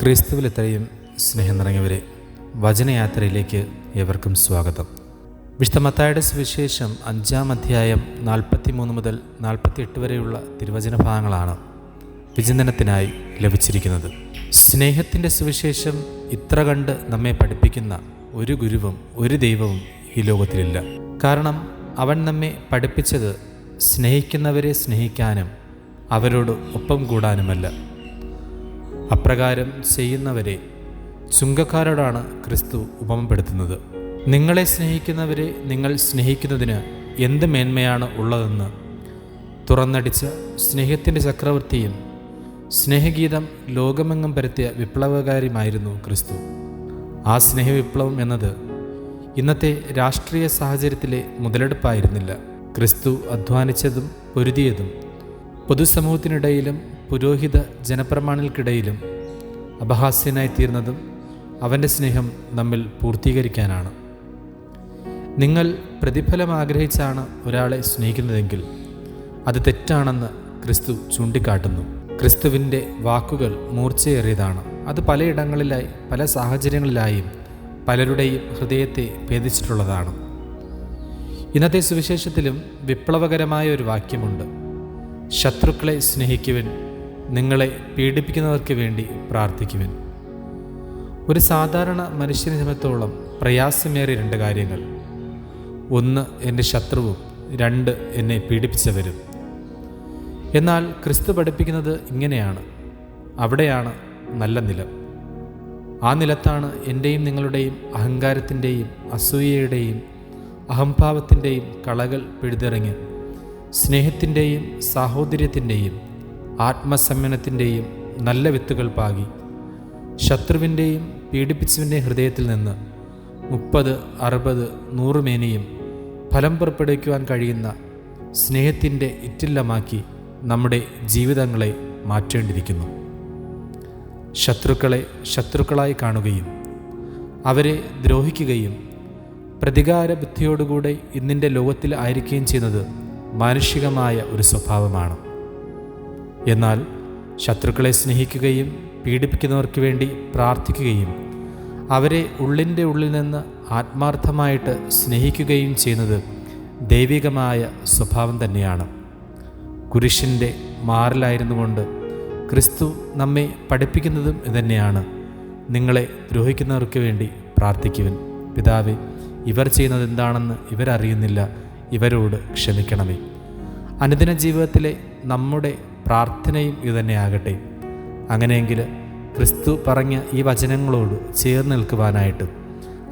ക്രിസ്തുവിൽ ഇത്രയും സ്നേഹം നിറഞ്ഞവരെ വചനയാത്രയിലേക്ക് ഏവർക്കും സ്വാഗതം. വിശുദ്ധ മത്തായുടെ സുവിശേഷം അഞ്ചാം അധ്യായം നാൽപ്പത്തി മൂന്ന് മുതൽ നാൽപ്പത്തി എട്ട് വരെയുള്ള തിരുവചന ഭാഗങ്ങളാണ് വിചിന്തനത്തിനായി ലഭിച്ചിരിക്കുന്നത്. സ്നേഹത്തിന്റെ സുവിശേഷം ഇത്ര കണ്ട് നമ്മെ പഠിപ്പിക്കുന്ന ഒരു ഗുരുവും ഒരു ദൈവവും ഈ ലോകത്തിലില്ല. കാരണം അവൻ നമ്മെ പഠിപ്പിച്ചത് സ്നേഹിക്കുന്നവരെ സ്നേഹിക്കാനും അവരോട് ഒപ്പം കൂടാനുമല്ല. അപ്രകാരം ചെയ്യുന്നവരെ ചുങ്കക്കാരോടാണ് ക്രിസ്തു ഉപമപ്പെടുത്തുന്നത്. നിങ്ങളെ സ്നേഹിക്കുന്നവരെ നിങ്ങൾ സ്നേഹിക്കുന്നതിന് എന്ത് മേന്മയാണ് ഉള്ളതെന്ന് തുറന്നടിച്ച സ്നേഹത്തിന്റെ ചക്രവർത്തിയും സ്നേഹഗീതം ലോകമെങ്ങും പരത്തിയ വിപ്ലവകാരിയുമായിരുന്നു ക്രിസ്തു. ആ സ്നേഹവിപ്ലവം എന്നത് ഇന്നത്തെ രാഷ്ട്രീയ സാഹചര്യത്തിലെ മുതലെടുപ്പായിരുന്നില്ല. ക്രിസ്തു അധ്വാനിച്ചതും പൊരുതിയതും പൊതുസമൂഹത്തിനിടയിലും പുരോഹിത ജനപ്രമാണികൾക്കിടയിലും അപഹാസ്യനായി തീർന്നതും അവന്റെ സ്നേഹം നമ്മിൽ പൂർത്തീകരിക്കാനാണ്. നിങ്ങൾ പ്രതിഫലം ആഗ്രഹിച്ചാണ് ഒരാളെ സ്നേഹിക്കുന്നതെങ്കിൽ അത് തെറ്റാണെന്ന് ക്രിസ്തു ചൂണ്ടിക്കാട്ടുന്നു. ക്രിസ്തുവിന്റെ വാക്കുകൾ മൂർച്ചയേറിയതാണ്. അത് പലയിടങ്ങളിലായി പല സാഹചര്യങ്ങളിലായും പലരുടെയും ഹൃദയത്തെ ഭേദിച്ചിട്ടുള്ളതാണ്. ഇന്നത്തെ സുവിശേഷത്തിലും വിപ്ലവകരമായ ഒരു വാക്യമുണ്ട്. ശത്രുക്കളെ സ്നേഹിക്കുവൻ നിങ്ങളെ പീഡിപ്പിക്കുന്നവർക്ക് വേണ്ടി പ്രാർത്ഥിക്കുവൻ. ഒരു സാധാരണ മനുഷ്യനെ സംബന്ധിച്ചോളം പ്രയാസമേറിയ രണ്ട് കാര്യങ്ങൾ. ഒന്ന് എന്റെ ശത്രുവും രണ്ട് എന്നെ പീഡിപ്പിച്ചവരും. എന്നാൽ ക്രിസ്തു പഠിപ്പിക്കുന്നത് ഇങ്ങനെയാണ്. അവിടെയാണ് നല്ല നിലം. ആ നിലത്താണ് എന്റെയും നിങ്ങളുടെയും അഹങ്കാരത്തിന്റെയും അസൂയയുടെയും അഹംഭാവത്തിന്റെയും കളകൾ പിഴുതിറങ്ങി സ്നേഹത്തിന്റെയും സാഹോദര്യത്തിന്റെയും ആത്മസമ്മനത്തിന്റെയും നല്ല വിത്തുകൾ പാകി ശത്രുവിന്റെയും പീഡിപ്പിച്ചവന്റെ ഹൃദയത്തിൽ നിന്ന് മുപ്പത് അറുപത് നൂറ് മേനയും ഫലം പുറപ്പെടുവിക്കുവാൻ കഴിയുന്ന സ്നേഹത്തിന്റെ ഇറ്റില്ലമാക്കി നമ്മുടെ ജീവിതങ്ങളെ മാറ്റേണ്ടിയിരിക്കുന്നു. ശത്രുക്കളെ ശത്രുക്കളായി കാണുകയും അവരെ ദ്രോഹിക്കുകയും പ്രതികാര ബുദ്ധിയോടുകൂടെ ഇന്നിന്റെ ലോകത്തിൽ ആയിരിക്കുകയും ചെയ്യുന്നത് മാനുഷികമായ ഒരു സ്വഭാവമാണ്. എന്നാൽ ശത്രുക്കളെ സ്നേഹിക്കുകയും പീഡിപ്പിക്കുന്നവർക്ക് വേണ്ടി പ്രാർത്ഥിക്കുകയും അവരെ ഉള്ളിന്റെ ഉള്ളിൽ നിന്ന് ആത്മാർത്ഥമായിട്ട് സ്നേഹിക്കുകയും ചെയ്യുന്നത് ദൈവികമായ സ്വഭാവം തന്നെയാണ്. കുരിശിന്റെ മാറിലായിരുന്നുകൊണ്ട് ക്രിസ്തു നമ്മെ പഠിപ്പിക്കുന്നതും ഇതന്നെയാണ് നിങ്ങളെ ദ്രോഹിക്കുന്നവർക്ക് വേണ്ടി പ്രാർത്ഥിക്കുവൻ. പിതാവെ ഇവർ ചെയ്യുന്നത് എന്താണെന്ന് ഇവരറിയുന്നില്ല. ഇവരോട് ക്ഷമിക്കണമേ. അനുദിന ജീവിതത്തിലെ നമ്മുടെ പ്രാർത്ഥനയും ഇതുതന്നെയാകട്ടെ. അങ്ങനെയെങ്കിൽ ക്രിസ്തു പറഞ്ഞ ഈ വചനങ്ങളോട് ചേർന്ന് നിൽക്കുവാനായിട്ട്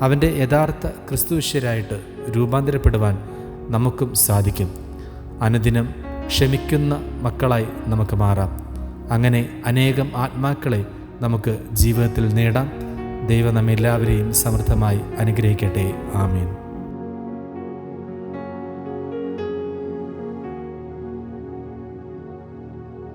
അവന്റെ യഥാർത്ഥ ക്രിസ്തുവിഷ്യരായിട്ട് രൂപാന്തരപ്പെടുവാൻ നമുക്കും സാധിക്കും. അനുദിനം ക്ഷമിക്കുന്ന മക്കളായി നമുക്ക് മാറാം. അങ്ങനെ അനേകം ആത്മാക്കളെ നമുക്ക് ജീവിതത്തിൽ നേടാം. ദൈവം നമ്മെല്ലാവരെയും സമൃദ്ധമായി അനുഗ്രഹിക്കട്ടെ. ആമീൻ.